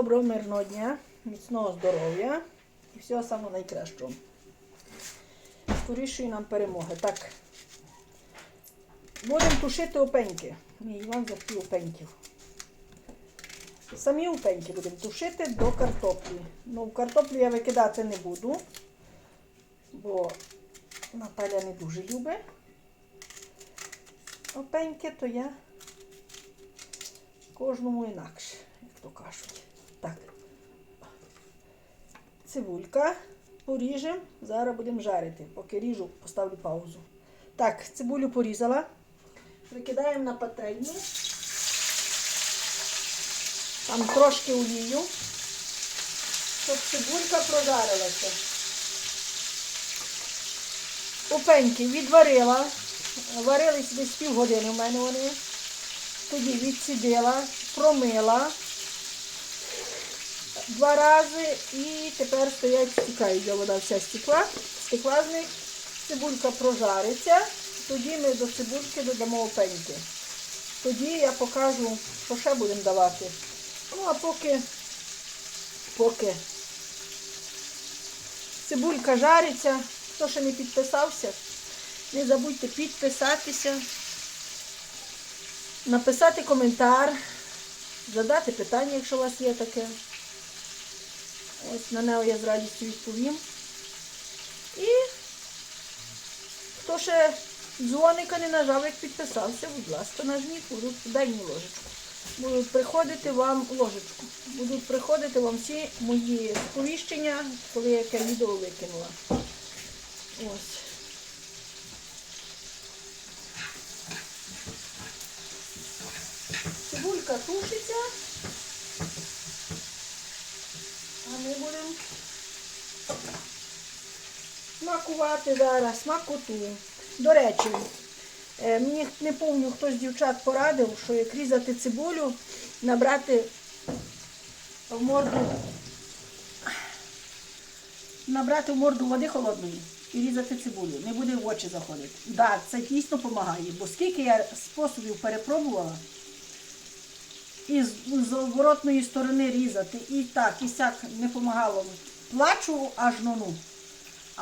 доброго мирного дня, міцного здоров'я і всього самого найкращого. Скорішої нам перемоги. Так. Будемо тушити опеньки. Мій Іван захотів опеньків. Самі опеньки будемо тушити до картоплі. Ну, картоплю я викидати не буду, бо Наталя не дуже любить. Опеньки, то я кожному інакше, як то кажуть. Так. Цибулька поріжемо, зараз будемо жарити. Поки ріжу, поставлю паузу. Так, цибулю порізала. Викидаємо на пательню. Там трошки олію, щоб цибулька прожарилася. Опеньки відварила. Варились десь півгодини в мене вони. Тоді відсідила, промила два рази і тепер стоять, стікають, вже вода вся стекла. Стекла з них, цибулька прожариться, тоді ми до цибульки додамо опеньки. Тоді я покажу, що ще будемо давати. Ну, а поки, поки цибулька жариться, хто ще не підписався, не забудьте підписатися, написати коментар, задати питання, якщо у вас є таке. Ось на нього я з радістю відповім. І хто ще дзвоника не нажав, як підписався, будь ласка, нажміть, будуть, дай мені ложечку. Будуть приходити вам ложечку. Будуть приходити вам всі мої сповіщення, коли я яке відео викинула. Ось. Цибулька тушиться. А ми будемо смакувати зараз смакоту. До речі, е, мені не пам'ятаю, хтось з дівчат порадив, що як різати цибулю, набрати в морду, набрати в морду води холодної і різати цибулю. Не буде в очі заходити. Так, да, це дійсно допомагає, бо скільки я способів перепробувала, і з, оборотної сторони різати, і так, і сяк не допомагало. Плачу аж ну-ну.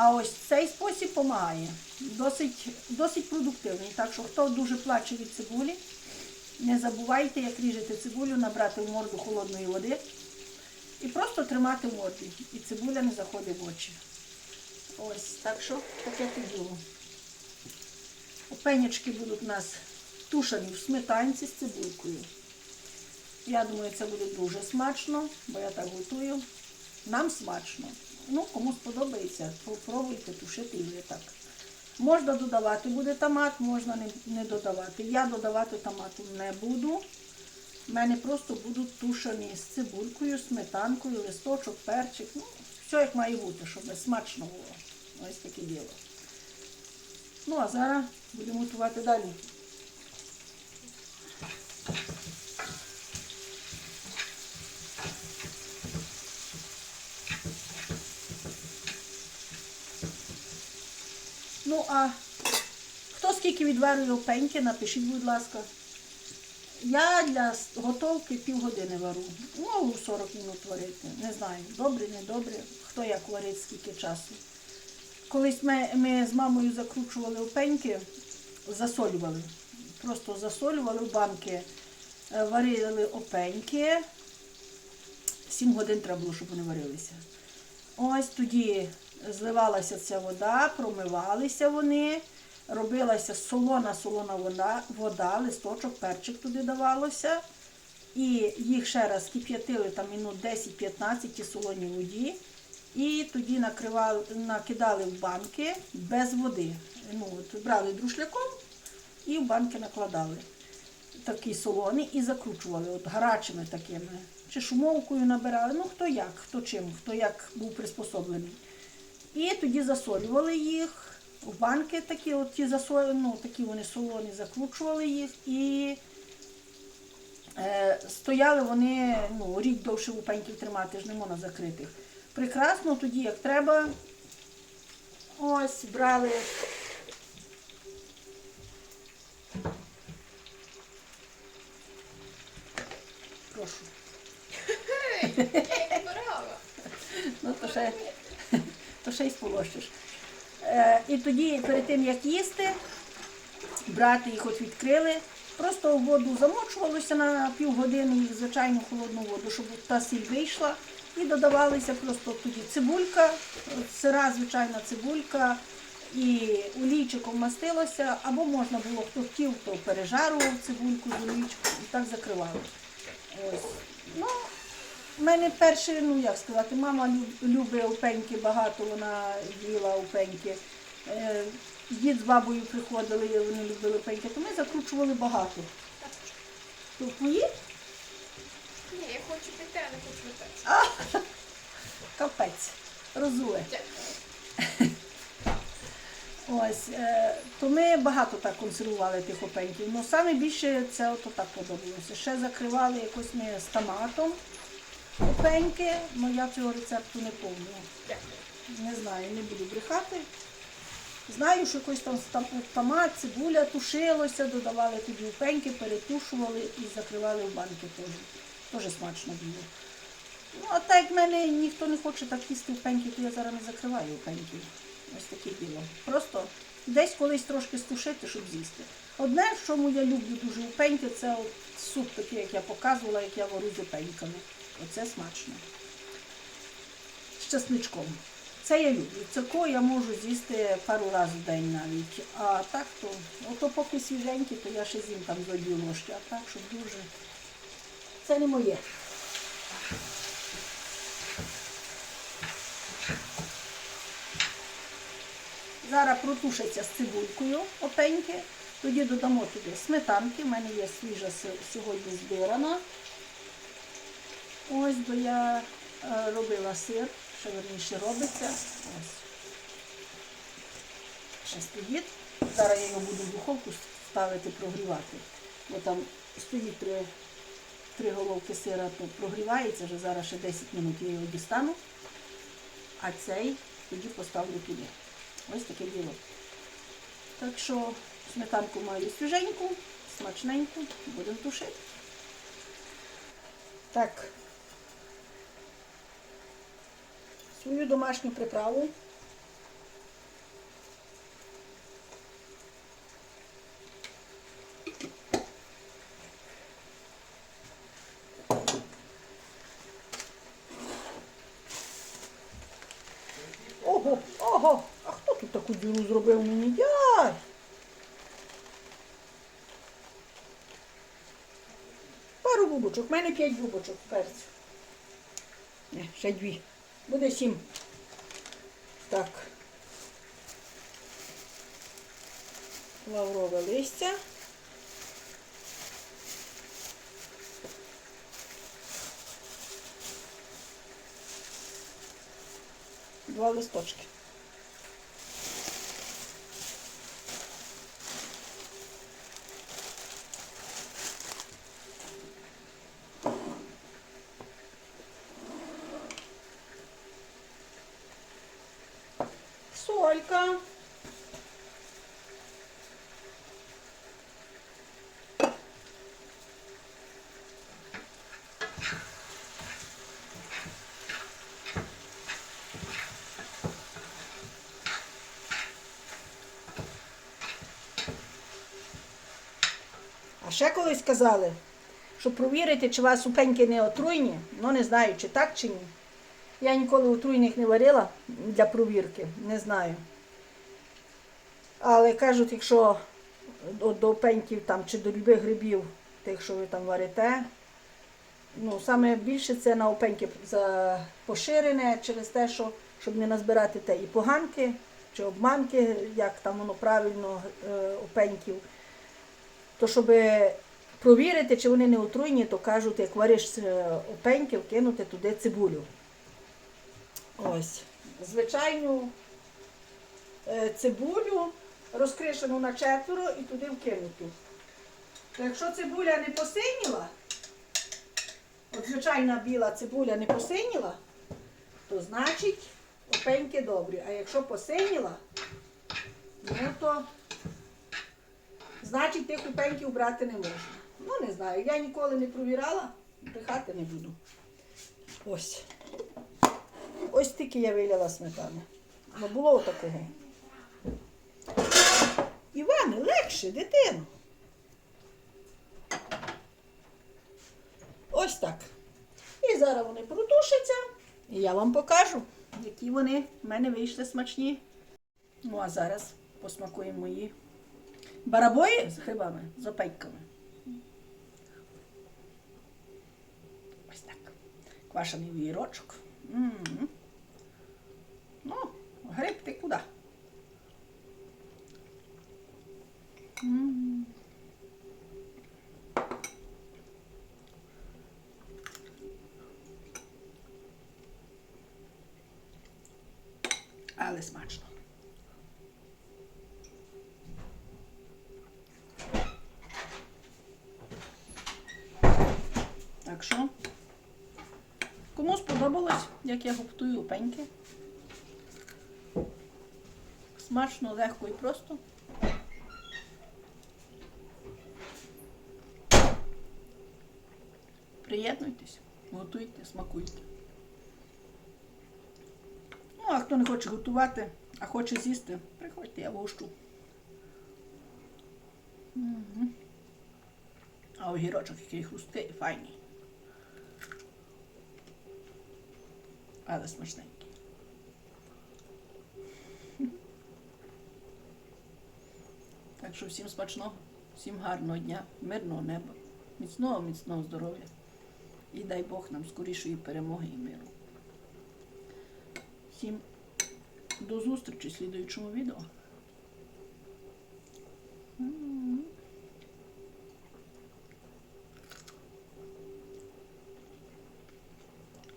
А ось цей спосіб допомагає. Досить, досить продуктивний. Так що, хто дуже плаче від цибулі, не забувайте, як ріжете цибулю, набрати в морду холодної води і просто тримати в морді. І цибуля не заходить в очі. Ось, так що таке то діло. Опенячки будуть у нас тушені в сметанці з цибулькою. Я думаю, це буде дуже смачно, бо я так готую. Нам смачно. Ну, кому сподобається, попробуйте тушити і так. Можна додавати буде томат, можна не, не додавати. Я додавати томату не буду. У мене просто будуть тушені з цибулькою, сметанкою, листочок, перчик. Ну, все як має бути, щоб смачно було. Ось таке діло. Ну, а зараз будемо готувати далі. Ну, а хто скільки відварює опеньки, напишіть, будь ласка. Я для готовки півгодини вару. Можу 40 минут варити. Не знаю, добре, не добре, хто як варить, скільки часу. Колись ми, ми з мамою закручували опеньки, засолювали. Просто засолювали в банки, е, варили опеньки. 7 годин треба було, щоб вони варилися. Ось тоді зливалася ця вода, промивалися вони, робилася солона-солона вода, вода, листочок, перчик туди давалося. І їх ще раз кип'ятили там минут 10-15 ті солоні воді. І тоді накривали, накидали в банки без води. Ну, от, брали друшляком і в банки накладали такі солоні і закручували от гарячими такими. Чи шумовкою набирали, ну хто як, хто чим, хто як був приспособлений. І тоді засолювали їх в банки такі, от ті засолі, ну, такі вони солоні, закручували їх і е, стояли вони, ну, рік довше лупеньків тримати, ж не можна закритих. Прекрасно тоді, як треба, ось брали. Прошу. Збирала. Ну, то ще, ще сполощиш. Е, і тоді, перед тим як їсти, брати їх от відкрили, просто в воду замочувалося на півгодини, їх звичайну холодну воду, щоб та сіль вийшла. І додавалися просто тоді цибулька, сира звичайна цибулька, і олійчиком мастилося, або можна було, хто хотів, то пережарував цибульку з олійчиком і так закривали. Ось. Ну, у мене перше, ну як сказати, мама любить опеньки багато, вона їла опеньки. Е, Дід з бабою приходили, вони любили опеньки, то ми закручували багато. То твої? Ні, я хочу піти, а не хочу летати. Капець. Розує. Ось, е, то ми багато так консервували тих опеньків. Ну саме більше це ото так подобалося. Ще закривали якось ми з томатом опеньки, але я цього рецепту не пам'ятаю. Не знаю, не буду брехати. Знаю, що якось там томат, цибуля тушилося, додавали тоді у пеньки, перетушували і закривали в банки теж. Теж смачно було. Ну, а так як в мене ніхто не хоче так їсти в пеньки, то я зараз не закриваю у пеньки. Ось таке діло. Просто десь колись трошки стушити, щоб з'їсти. Одне, в чому я люблю дуже у пеньки, це от суп такий, як я показувала, як я варю з опеньками. Оце смачно з чесничком. Це я люблю. Цирко я можу з'їсти пару разів в день навіть. А так то, ото поки свіженькі, то я ще з'їм там дві ложки. А так, щоб дуже. Це не моє. Зараз протушаться з цибулькою опеньки. Тоді додамо туди сметанки. У мене є свіжа сьогодні збирана. Ось бо я е, робила сир, ще верніше робиться. Ось. Ще стоїть. Зараз я його буду в духовку ставити прогрівати. Бо там стоїть три, три головки сира, то прогрівається вже зараз ще 10 минут я його дістану. А цей тоді поставлю туди. Ось таке діло. Так що сметанку маю свіженьку, смачненьку, будемо тушити. Так. Свою домашню приправу. Ого, ого, а хто тут таку діру зробив мені? Яй! Пару бубочок, в мене п'ять бубочок перцю. Не, ще дві. Буде сім. Так. Лаврове листя. Два листочки. Солька. А ще колись казали, щоб провірити, чи у вас супеньки не отруйні, ну не знаю, чи так, чи ні. Я ніколи отруйних не варила для провірки, не знаю. Але кажуть, якщо до, до пеньків там, чи до любих грибів, тих, що ви там варите, ну, саме більше це на опеньки поширене через те, що щоб не назбирати те і поганки, чи обманки, як там воно правильно е, опеньків. То щоб провірити, чи вони не отруйні, то кажуть, як вариш е, опеньків, кинути туди цибулю. Ось. Звичайну е, цибулю розкришену на четверо і туди вкинуту. То якщо цибуля не посиніла, от звичайна біла цибуля не посиніла, то значить опеньки добрі. А якщо посиніла, ну то значить тих опеньків брати не можна. Ну не знаю, я ніколи не провірала, брехати не буду. Ось. Ось тільки я виляла сметани. Не було такого. Іване, легше, дитино. Ось так. І зараз вони протушаться. І я вам покажу, які вони в мене вийшли смачні. Ну а зараз посмакуємо мої барабої з грибами, з опейками. Ось так. Квашений вірочок. М-м. Ну, гриб ти куди? Але смачно. Так що, кому сподобалось, як я готую пеньки? Смачно, легко і просто. Приєднуйтесь, готуйте, смакуйте. Ну, а хто не хоче готувати, а хоче з'їсти, приходьте, я вощу. Мгм. А огірочок який хрусткий і файний. Але смачненький. Так що всім смачного, всім гарного дня, мирного неба, міцного, міцного здоров'я. І дай Бог нам скорішої перемоги і миру. Всім до зустрічі в слідуючому відео.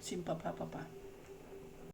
Всім па-па-па-па.